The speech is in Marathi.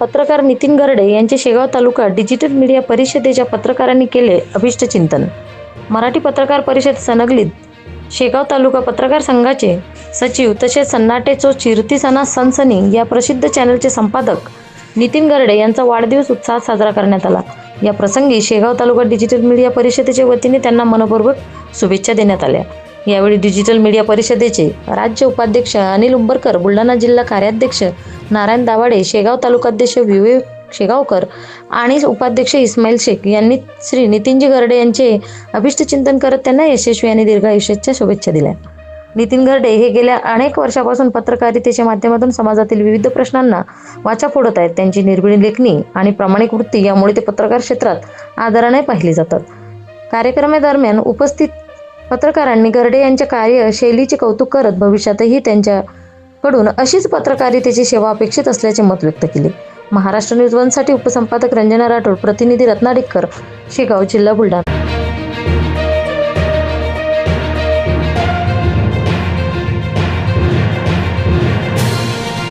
पत्रकार नितीन गरडे यांचे शेगाव तालुका डिजिटल मीडिया परिषदेच्या पत्रकारांनी केले अभिष्ट चिंतन. मराठी पत्रकार परिषद सनगलीत शेगाव तालुका पत्रकार संघाचे सचिव तसेच सन्नाटेचो चिरतीसना सनसनी या प्रसिद्ध चॅनलचे संपादक नितीन गरडे यांचा वाढदिवस उत्साहात साजरा करण्यात आला. या प्रसंगी शेगाव तालुका डिजिटल मीडिया परिषदेच्या वतीने त्यांना मनपूर्वक शुभेच्छा देण्यात आल्या. यावेळी डिजिटल मीडिया परिषदेचे राज्य उपाध्यक्ष अनिल उंबरकर बुलढाणा जिल्हा कार्याध्यक्ष नारायण दावाडे शेगाव तालुकाध्यक्ष विवेक शेगावकर आणि उपाध्यक्ष इस्माईल शेख यांनी श्री नितीनजी गरडे यांचे अभिष्ट चिंतन करत त्यांना यशस्वी आणि दीर्घायुष्याच्या शुभेच्छा दिल्या. नितीन गरडे हे गेल्या अनेक वर्षापासून पत्रकारितेच्या माध्यमातून समाजातील विविध प्रश्नांना वाचा फोडत आहेत. त्यांची निर्भीड लेखणी आणि प्रामाणिक वृत्ती यामुळे ते पत्रकार क्षेत्रात आदराने पाहिले जातात. कार्यक्रमादरम्यान उपस्थित पत्रकारांनी गरडे यांच्या कार्य शैलीचे कौतुक करत भविष्यातही त्यांच्याकडून अशीच पत्रकारितेची सेवा अपेक्षित असल्याचे मत व्यक्त केले. महाराष्ट्र न्यूज वनसाठी उपसंपादक रंजना राठोड प्रतिनिधी रत्नाडिक्कर शेगाव जिल्हा बुलढाणा.